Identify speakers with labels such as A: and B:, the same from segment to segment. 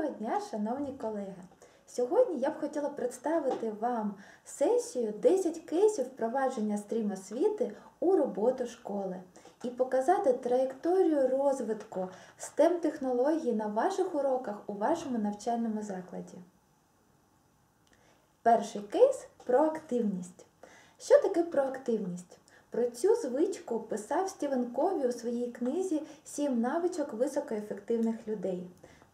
A: Доброго дня, шановні колеги! Сьогодні я б хотіла представити вам сесію 10 кейсів впровадження стрім освіти у роботу школи і показати траєкторію розвитку STEM технологій на ваших уроках у вашому навчальному закладі. Перший кейс проактивність. Що таке проактивність? Про цю звичку писав Стівен Кові у своїй книзі Сім навичок високоефективних людей.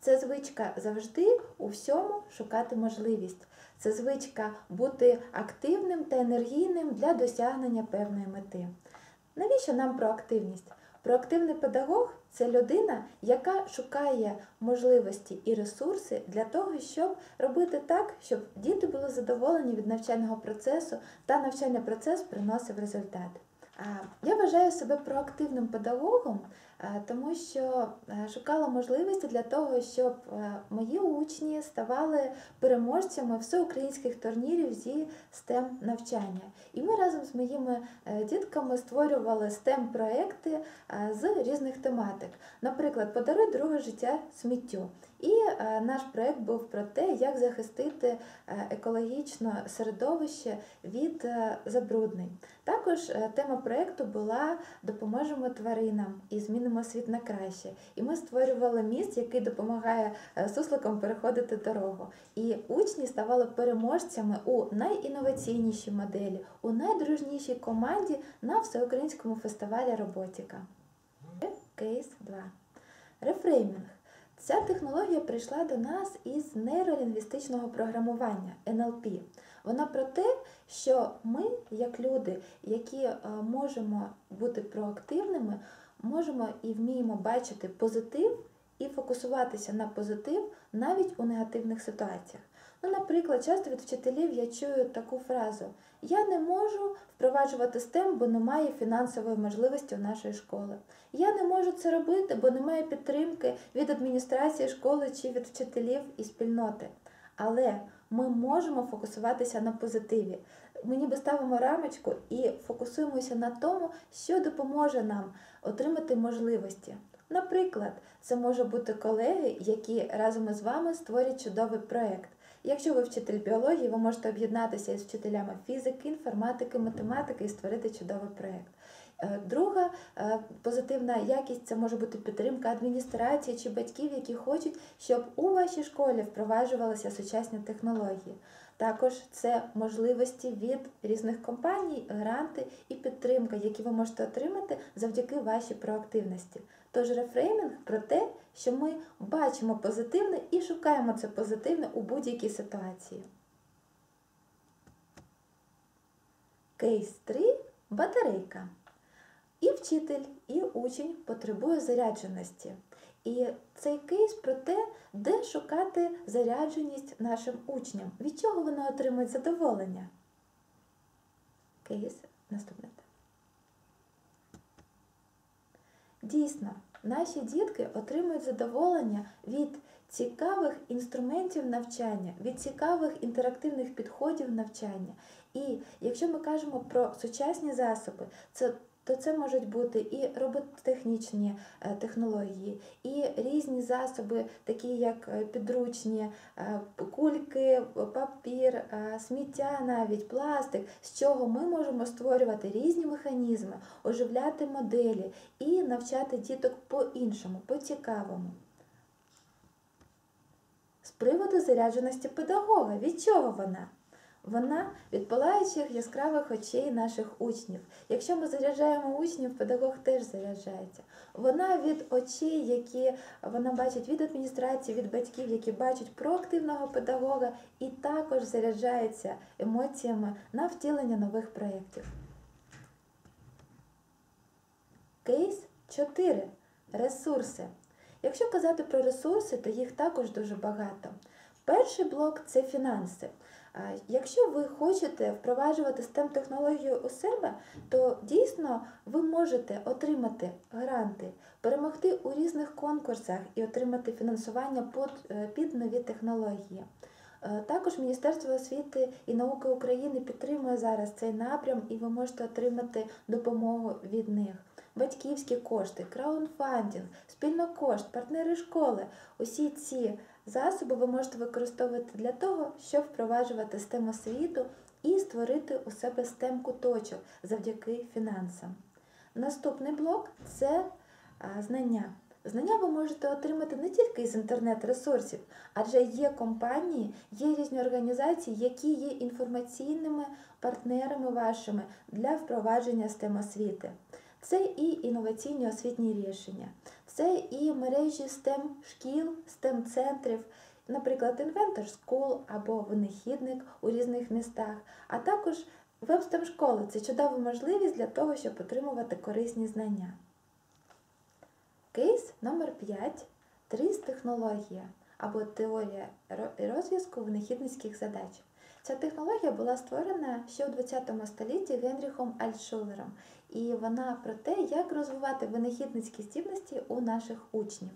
A: Це звичка завжди у всьому шукати можливість. Це звичка бути активним та енергійним для досягнення певної мети. Навіщо нам проактивність? Проактивний педагог це людина, яка шукає можливості і ресурси для того, щоб робити так, щоб діти були задоволені від навчального процесу та навчальний процес приносив результат. Я вважаю себе проактивним педагогом, тому що шукала можливості для того, щоб мої учні ставали переможцями всеукраїнських турнірів зі STEM навчання. І ми разом з моїми е, дітками створювали STEM проекти з різних тематик. Наприклад, подаруй друге життя сміттю. І е, наш проект був про те, як захистити е, екологічне середовище від забруднень. Також тема проекту була Допоможемо тваринам і змінимо світ на краще. І ми створювали міст, який допомагає сусликам переходити дорогу. І учні ставали переможцями у найінноваційнішій моделі, у найдружнішій команді на всеукраїнському фестивалі Роботіка. Кейс 2. Рефреймінг. Ця технологія прийшла до нас із нейролінгвістичного програмування НЛП. Вона про те, що ми, як люди, які е, можемо бути проактивними, можемо і вміємо бачити позитив і фокусуватися на позитив навіть у негативних ситуаціях. Ну, Наприклад, часто від вчителів я чую таку фразу: Я не можу впроваджувати STEM, бо немає фінансової можливості у нашої школи. Я не можу це робити, бо немає підтримки від адміністрації школи чи від вчителів і спільноти. Але ми можемо фокусуватися на позитиві. Ми ніби ставимо рамочку і фокусуємося на тому, що допоможе нам отримати можливості. Наприклад, це може бути колеги, які разом із вами створять чудовий проєкт. Якщо ви вчитель біології, ви можете об'єднатися із вчителями фізики, інформатики, математики і створити чудовий проєкт. Е, друга е, позитивна якість це може бути підтримка адміністрації чи батьків, які хочуть, щоб у вашій школі впроваджувалися сучасні технології. Також це можливості від різних компаній, гранти і підтримка, які ви можете отримати завдяки вашій проактивності. Тож рефреймінг про те, що ми бачимо позитивне і шукаємо це позитивне у будь-якій ситуації. Кейс 3 батарейка. І вчитель, і учень потребує зарядженості. І цей кейс про те, де шукати зарядженість нашим учням, від чого вони отримують задоволення. Кейс наступне. Дійсно, наші дітки отримують задоволення від цікавих інструментів навчання, від цікавих інтерактивних підходів навчання. І якщо ми кажемо про сучасні засоби, це то це можуть бути і робототехнічні е, технології, і різні засоби, такі як е, підручні е, кульки, папір, сміття, навіть пластик, з чого ми можемо створювати різні механізми, оживляти моделі і навчати діток по-іншому, по-цікавому. З приводу зарядженості педагога, від чого вона? Вона від палаючих яскравих очей наших учнів. Якщо ми заряджаємо учнів, педагог теж заряджається. Вона від очей, які вона бачить від адміністрації, від батьків, які бачать проактивного педагога, і також заряджається емоціями на втілення нових проєктів. Кейс 4. Ресурси. Якщо казати про ресурси, то їх також дуже багато. Перший блок це фінанси. Якщо ви хочете впроваджувати stem технологію у себе, то дійсно ви можете отримати гранти, перемогти у різних конкурсах і отримати фінансування під, е, нові технології. Е, Також Міністерство освіти і науки України підтримує зараз цей напрям, і ви можете отримати допомогу від них. Батьківські кошти, краундфандинг, спільнокошт, партнери школи. Усі ці засоби ви можете використовувати для того, щоб впроваджувати STEM освіту і створити у себе STEM куточок завдяки фінансам. Наступний блок це знання. Знання ви можете отримати не тільки із інтернет-ресурсів, адже є компанії, є різні організації, які є інформаційними партнерами вашими для впровадження STEM освіти. Це і інноваційні освітні рішення, це і мережі STEM шкіл, STEM центрів, наприклад, Inventor School або винахідник у різних містах, а також веб-STEM школи це чудова можливість для того, щоб отримувати корисні знання. Кейс номер 5 Тріс технологія або теорія розв'язку винахідницьких задач. Ця технологія була створена ще у 20 столітті Генріхом Альтшулером, і вона про те, як розвивати винахідницькі здібності у наших учнів.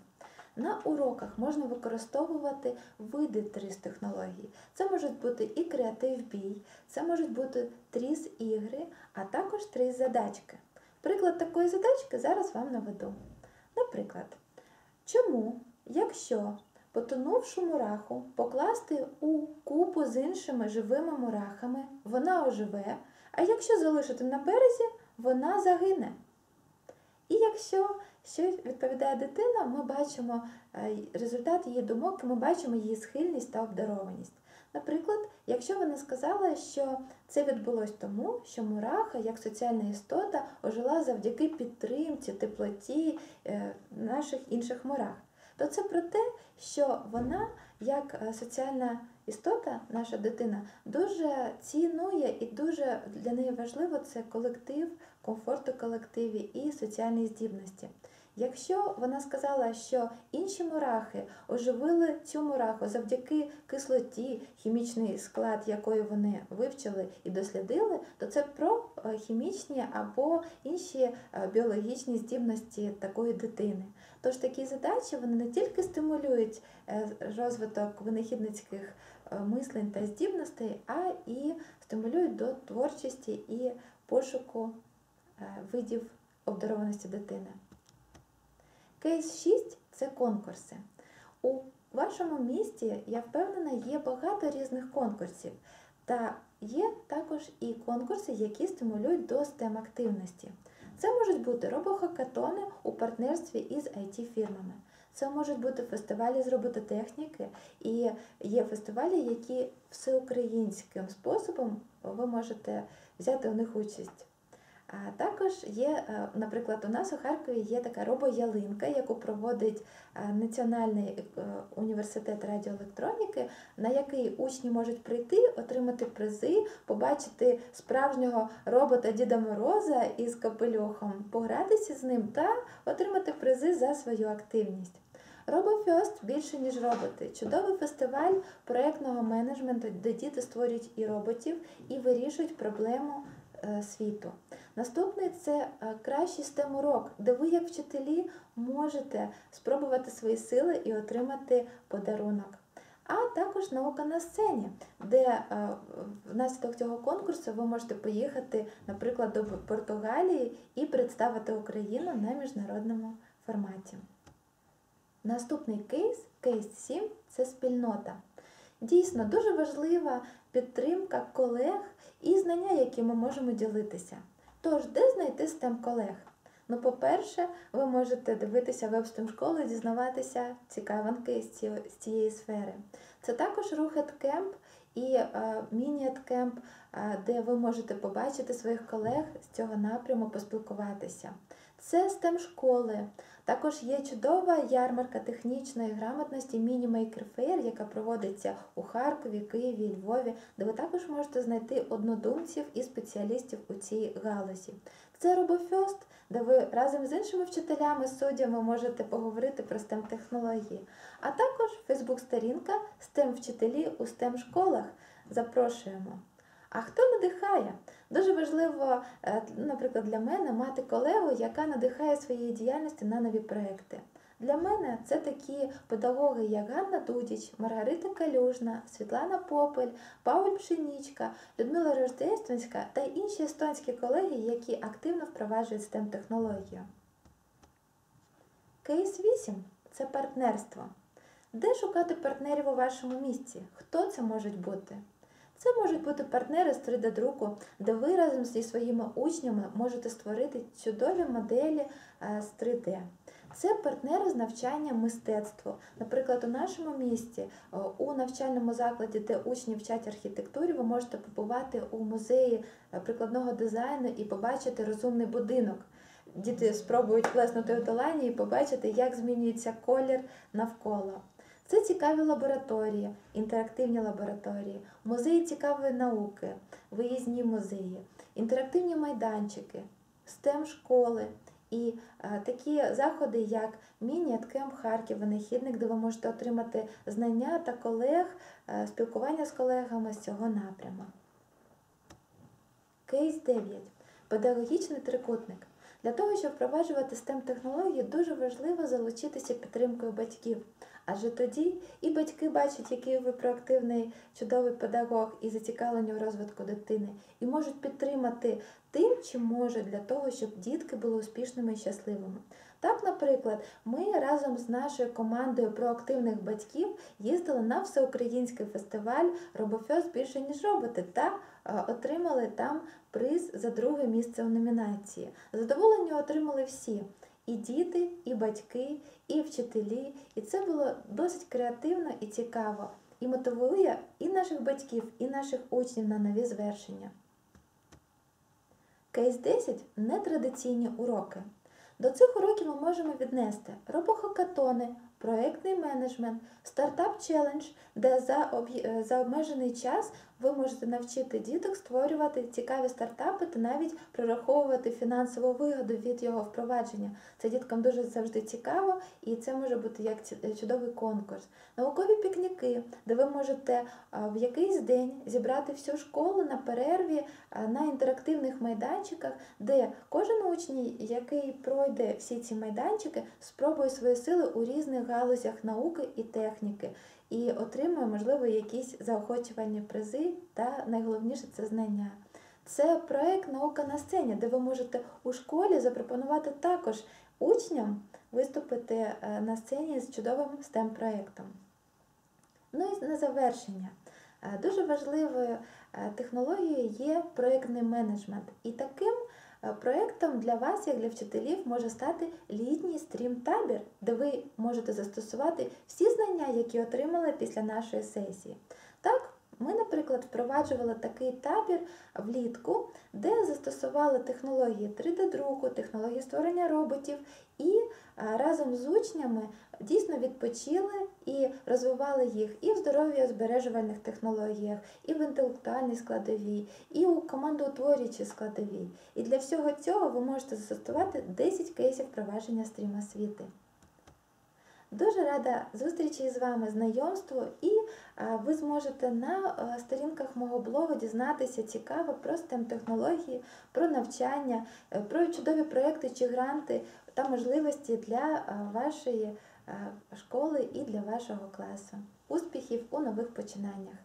A: На уроках можна використовувати види тріс технологій. Це можуть бути і креатив бій, це можуть бути тріс ігри, а також тріс задачки. Приклад такої задачки зараз вам наведу. Наприклад, чому, якщо потонувшу мураху покласти у купу з іншими живими мурахами, вона оживе, а якщо залишити на березі, вона загине. І якщо що відповідає дитина, ми бачимо е, результат її думок, ми бачимо її схильність та обдарованість. Наприклад, якщо вона сказала, що це відбулось тому, що мураха, як соціальна істота, ожила завдяки підтримці, теплоті е, наших інших мурах, то це про те, що вона, як е, соціальна істота, наша дитина, дуже цінує і дуже для неї важливо це колектив, комфорт у колективі і соціальні здібності. Якщо вона сказала, що інші мурахи оживили цю мураху завдяки кислоті, хімічний склад якої вони вивчили і дослідили, то це про е, хімічні або інші е, біологічні здібності такої дитини. Тож такі задачі вони не тільки стимулюють е, розвиток винахідницьких мислень та здібностей, а і стимулюють до творчості і пошуку видів обдарованості дитини. Кейс 6 це конкурси. У вашому місті, я впевнена, є багато різних конкурсів. Та є також і конкурси, які стимулюють до STEM активності. Це можуть бути робохакатони у партнерстві із IT-фірмами. Це можуть бути фестивалі з робототехніки, і є фестивалі, які всеукраїнським способом ви можете взяти у них участь. А також є, е, наприклад, у нас у Харкові є така робоялинка, яку проводить е, Національний е, університет радіоелектроніки, на який учні можуть прийти, отримати призи, побачити справжнього робота Діда Мороза із капелюхом, погратися з ним та отримати призи за свою активність. RoboFest більше ніж роботи. Чудовий фестиваль проєктного менеджменту, де діти створюють і роботів, і вирішують проблему світу. Наступний це е, кращий STEM урок, де ви, як вчителі, можете спробувати свої сили і отримати подарунок. А також наука на сцені, де е, внаслідок цього конкурсу ви можете поїхати, наприклад, до Португалії і представити Україну на міжнародному форматі. Наступний кейс, кейс 7 це спільнота. Дійсно, дуже важлива підтримка колег і знання, які ми можемо ділитися. Тож, де знайти STEM колег? Ну, по-перше, ви можете дивитися веб-STEM школи і дізнаватися цікавинки з цієї, сфери. Це також Рухеткемп і е, де ви можете побачити своїх колег з цього напряму, поспілкуватися. Це STEM школи. Також є чудова ярмарка технічної грамотності Міні-Мейкер Фейр, яка проводиться у Харкові, Києві, Львові, де ви також можете знайти однодумців і спеціалістів у цій галузі. Це RoboFest, де ви разом з іншими вчителями, суддями можете поговорити про STEM технології. А також Фейсбук-сторінка STEM вчителі у STEM школах. Запрошуємо. А хто надихає? Дуже важливо, е, наприклад, для мене мати колегу, яка надихає своєю діяльністю на нові проекти. Для мене це такі педагоги, як Ганна Дудіч, Маргарита Калюжна, Світлана Попель, Пауль Пшенічка, Людмила Рождественська та інші естонські колеги, які активно впроваджують stem технологію Кейс 8 це партнерство. Де шукати партнерів у вашому місці? Хто це можуть бути? Це можуть бути партнери з 3D-друку, де ви разом зі своїми учнями можете створити чудові моделі е, з 3D. Це партнери з навчання мистецтву. Наприклад, у нашому місті, е, у навчальному закладі, де учні вчать архітектурі, ви можете побувати у музеї е, прикладного дизайну і побачити розумний будинок. Діти спробують плеснути у долані і побачити, як змінюється колір навколо. Це цікаві лабораторії, інтерактивні лабораторії, музеї цікавої науки, виїзні музеї, інтерактивні майданчики, STEM школи і е, такі заходи, як Міні-Аткем Харків, винахідник, де ви можете отримати знання та колег, е, спілкування з колегами з цього напряму. Кейс 9. Педагогічний трикутник. Для того, щоб впроваджувати STEM технології, дуже важливо залучитися підтримкою батьків. Адже тоді і батьки бачать, який ви проактивний, чудовий педагог і зацікавлені у розвитку дитини, і можуть підтримати тим, чим можуть для того, щоб дітки були успішними і щасливими. Так, наприклад, ми разом з нашою командою проактивних батьків їздили на всеукраїнський фестиваль Робофьос більше ніж роботи та отримали там приз за друге місце у номінації. Задоволення отримали всі. І діти, і батьки, і вчителі. І це було досить креативно і цікаво. І мотивує і наших батьків, і наших учнів на нові звершення. Кейс 10 нетрадиційні уроки. До цих уроків ми можемо віднести робохакатони, проєктний менеджмент, стартап челендж, де за, об'є- за обмежений час ви можете навчити діток створювати цікаві стартапи та навіть прораховувати фінансову вигоду від його впровадження. Це діткам дуже завжди цікаво, і це може бути як чудовий конкурс. Наукові пікніки, де ви можете в якийсь день зібрати всю школу на перерві на інтерактивних майданчиках, де кожен учній, який пройде всі ці майданчики, спробує свої сили у різних галузях науки і техніки і отримує, можливо, якісь заохочувальні призи та найголовніше це знання. Це проект Наука на сцені, де ви можете у школі запропонувати також учням виступити е, на сцені з чудовим stem проєктом Ну і на завершення. Е, Дуже важливою е, технологією є проєктний менеджмент. І таким проєктом для вас, як для вчителів, може стати літній стрім-табір, де ви можете застосувати всі знання, які отримали після нашої сесії. Так, ми, наприклад, впроваджували такий табір влітку, де застосували технології 3D-друку, технології створення роботів і разом з учнями дійсно відпочили і розвивали їх і в здоров'я-збережувальних технологіях, і в інтелектуальній складовій, і у командоутворюючій складовій. І для всього цього ви можете застосувати 10 кейсів впровадження стрім освіти. Дуже рада зустрічі з вами, знайомству, і ви зможете на сторінках мого блогу дізнатися цікаво про STEM технології, про навчання, е, про чудові проекти чи гранти та можливості для вашої школи і для вашого класу. Успіхів у нових починаннях!